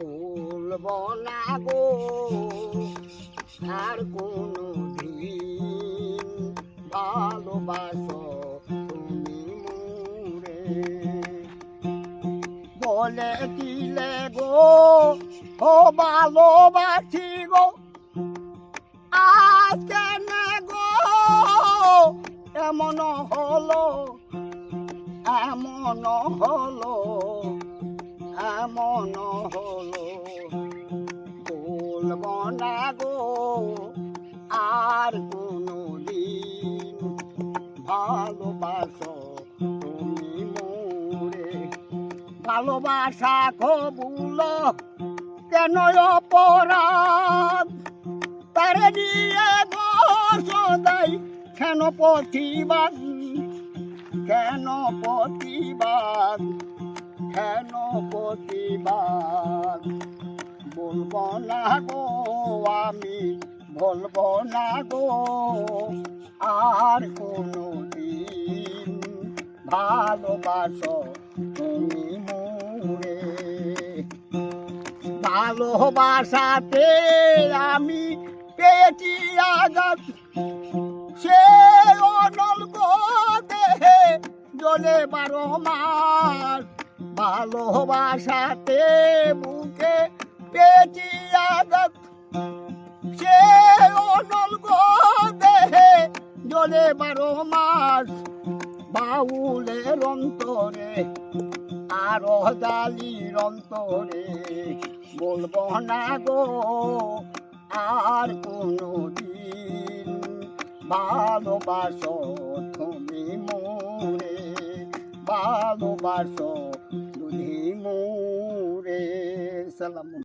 বলব না গো, আর কোনো দিন ভালোবাসো তুমি মুরে। বলে দিলে গো, ও ভালোবাসি গো আজ গো? এমন হলো এমন হলো। এমন হলো বলব না গো আর কোনো দিন ভালোবাসো তুমি মোরে ভালোবাসা কবুল কেন অপরাধ তারে দিয়ে গো সদাই কেন প্রতিবাদ কেন প্রতিবাদ কেন প্রতিবাদ? বলব না গো, আমি বলব না গো, আর কোনো দিন ভালোবাসো তুমি মোরে। ভালোবাসাতে আমি পেয়েছি আঘাত, সে অনল গো দেহে জলে বারো মাস। ভালোবাসাতে বুকে পেয়েছি আঘাত। সে অনল গো দেহে জলে বারো মাস বাউলের অন্তরে, আর জালির অন্তরে। বলব না গো, আর কোনো দিন ভালোবাসো তুমি মোরে, ভালোবাসো মোরে সালাম